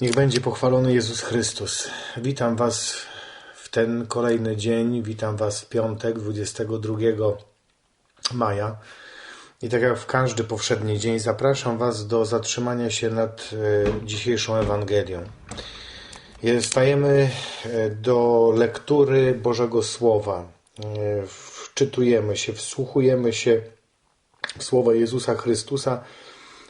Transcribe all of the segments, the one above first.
Niech będzie pochwalony Jezus Chrystus. Witam Was w ten kolejny dzień. Witam Was w piątek, 22 maja. I tak jak w każdy powszedni dzień, zapraszam Was do zatrzymania się nad e, dzisiejszą Ewangelią. Stajemy e, do lektury Bożego Słowa. E, wczytujemy się, wsłuchujemy się w słowa Jezusa Chrystusa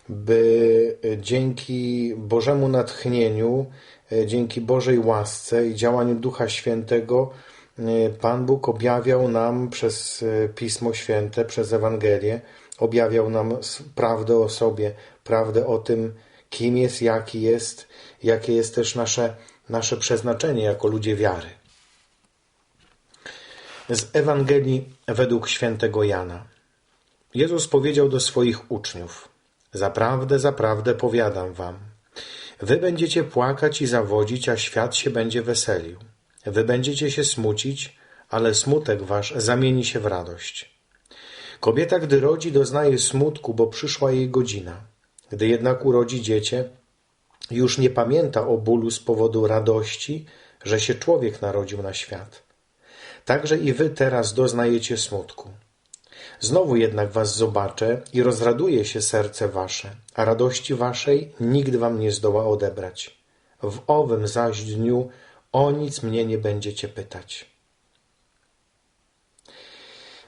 by dzięki Bożemu natchnieniu, e, dzięki Bożej łasce i działaniu Ducha Świętego, e, Pan Bóg objawiał nam przez e, Pismo Święte, przez Ewangelię, objawiał nam prawdę o sobie, prawdę o tym, kim jest, jaki jest, jakie jest też nasze, nasze przeznaczenie jako ludzie wiary. Z Ewangelii według świętego Jana. Jezus powiedział do swoich uczniów – Zaprawdę, zaprawdę powiadam wam. Wy będziecie płakać i zawodzić, a świat się będzie weselił. Wy będziecie się smucić, ale smutek wasz zamieni się w radość. Kobieta, gdy rodzi, doznaje smutku, bo przyszła jej godzina. Gdy jednak urodzi dziecię, już nie pamięta o bólu z powodu radości, że się człowiek narodził na świat. Także i wy teraz doznajecie smutku. Znowu jednak was zobaczę i rozraduje się serce wasze, a radości waszej nikt wam nie zdoła odebrać. W owym zaś dniu o nic mnie nie będziecie pytać.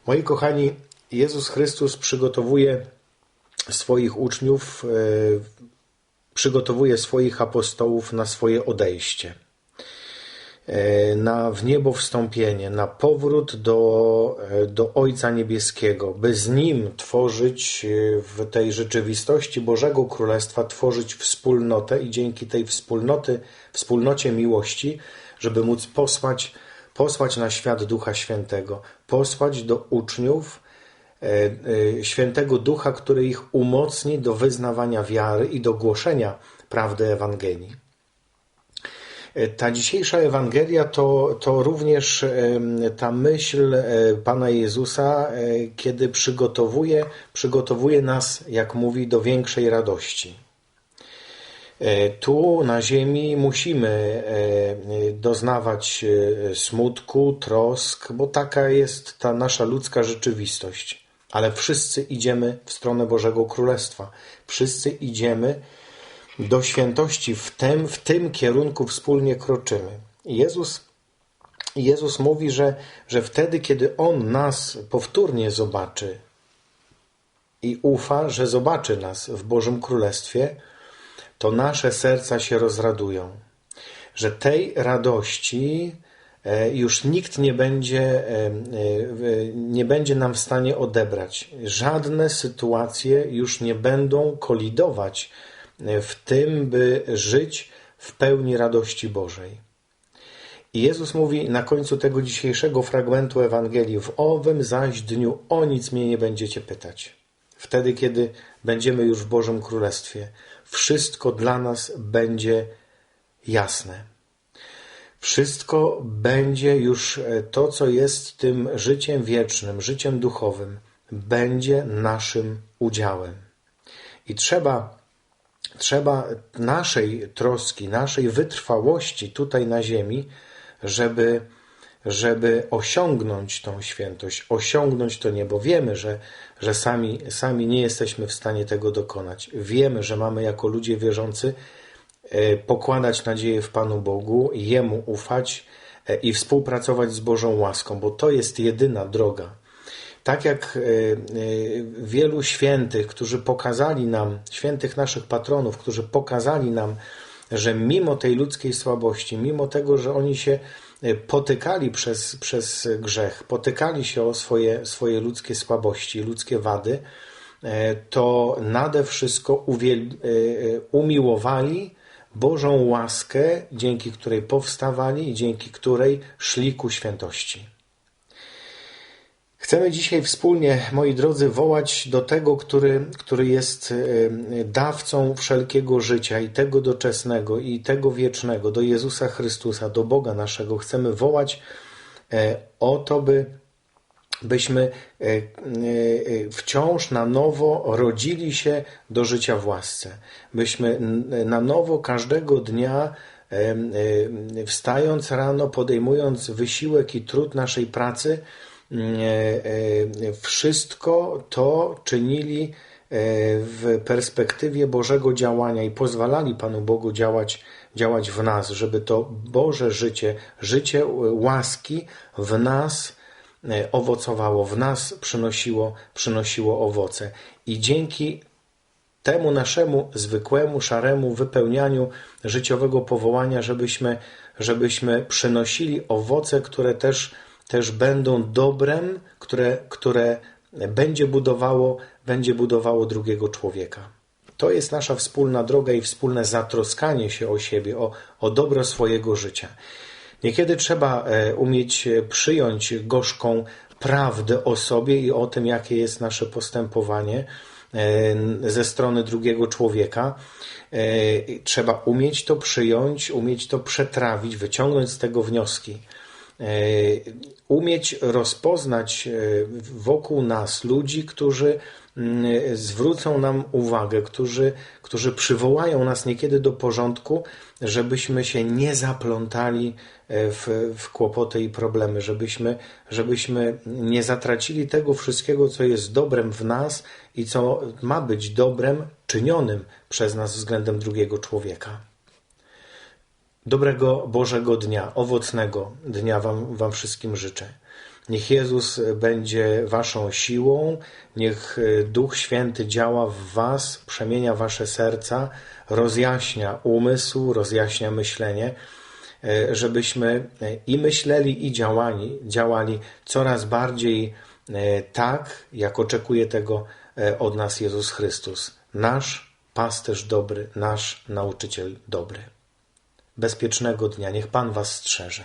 Moi kochani, Jezus Chrystus przygotowuje swoich uczniów, e, przygotowuje swoich apostołów na swoje odejście. E, na w niebo wstąpienie, na powrót do, e, do Ojca Niebieskiego, by z Nim tworzyć e, w tej rzeczywistości Bożego Królestwa, tworzyć wspólnotę i dzięki tej wspólnoty, wspólnocie miłości, żeby móc posłać, posłać na świat Ducha Świętego, posłać do uczniów Świętego Ducha, który ich umocni do wyznawania wiary i do głoszenia prawdy Ewangelii. Ta dzisiejsza Ewangelia to, to również ta myśl e, Pana Jezusa, e, kiedy przygotowuje, przygotowuje nas, jak mówi, do większej radości. E, tu na ziemi musimy doznawać smutku, trosk, bo taka jest ta nasza ludzka rzeczywistość. Ale wszyscy idziemy w stronę Bożego Królestwa. Wszyscy idziemy do świętości w tym, w tym kierunku wspólnie kroczymy. Jezus, Jezus mówi, że, że wtedy, kiedy On nas powtórnie zobaczy i ufa, że zobaczy nas w Bożym Królestwie, to nasze serca się rozradują. Że tej radości e, już nikt nie będzie, e, e, nie będzie nam w stanie odebrać. Żadne sytuacje już nie będą kolidować w tym, by żyć w pełni radości Bożej. I Jezus mówi na końcu tego dzisiejszego fragmentu Ewangelii: W owym zaś dniu o nic mnie nie będziecie pytać. Wtedy, kiedy będziemy już w Bożym Królestwie, wszystko dla nas będzie jasne. Wszystko będzie już e, to, co jest tym życiem wiecznym, życiem duchowym, będzie naszym udziałem. I trzeba trzeba naszej troski, naszej wytrwałości tutaj na ziemi, żeby, żeby osiągnąć tą świętość, osiągnąć to niebo. Wiemy, że, że sami, sami nie jesteśmy w stanie tego dokonać. Wiemy, że mamy jako ludzie wierzący e, pokładać nadzieję w Panu Bogu, Jemu ufać e, i współpracować z Bożą łaską, bo to jest jedyna droga tak jak e, e, wielu świętych, którzy pokazali nam, świętych naszych patronów, którzy pokazali nam, że mimo tej ludzkiej słabości, mimo tego, że oni się e, potykali przez, przez grzech, potykali się o swoje, swoje ludzkie słabości, ludzkie wady, to nade wszystko umiłowali Bożą łaskę, dzięki której powstawali i dzięki której szli ku świętości. Chcemy dzisiaj wspólnie, moi drodzy, wołać do tego, który, który jest e, dawcą wszelkiego życia i tego doczesnego, i tego wiecznego, do Jezusa Chrystusa, do Boga naszego. Chcemy wołać e, o to, by, byśmy wciąż na nowo rodzili się do życia w łasce, byśmy na nowo każdego dnia wstając rano, podejmując wysiłek i trud naszej pracy, wszystko to czynili w perspektywie Bożego działania i pozwalali Panu Bogu działać, działać w nas, żeby to Boże życie, życie łaski w nas owocowało, w nas przynosiło, przynosiło owoce. I dzięki temu naszemu zwykłemu, szaremu wypełnianiu życiowego powołania, żebyśmy, żebyśmy przynosili owoce, które też, też będą dobrem, które, które będzie budowało, będzie budowało drugiego człowieka. To jest nasza wspólna droga i wspólne zatroskanie się o siebie, o, o dobro swojego życia. Niekiedy trzeba e, umieć przyjąć gorzką prawdę o sobie i o tym, jakie jest nasze postępowanie e, ze strony drugiego człowieka. E, trzeba umieć to przyjąć, umieć to przetrawić, wyciągnąć z tego wnioski. Umieć rozpoznać wokół nas ludzi, którzy Mm, zwrócą nam uwagę, którzy, którzy przywołają nas niekiedy do porządku, żebyśmy się nie zaplątali e, w, w kłopoty i problemy, żebyśmy, żebyśmy nie zatracili tego wszystkiego, co jest dobrem w nas i co ma być dobrem czynionym przez nas względem drugiego człowieka. Dobrego Bożego dnia, owocnego dnia Wam, wam wszystkim życzę. Niech Jezus będzie Waszą siłą, niech Duch Święty działa w Was, przemienia Wasze serca, rozjaśnia umysł, rozjaśnia myślenie, żebyśmy i myśleli, i działali, działali coraz bardziej e, tak, jak oczekuje tego e, od nas Jezus Chrystus, nasz pasterz dobry, nasz nauczyciel dobry. Bezpiecznego dnia, niech Pan Was strzeże.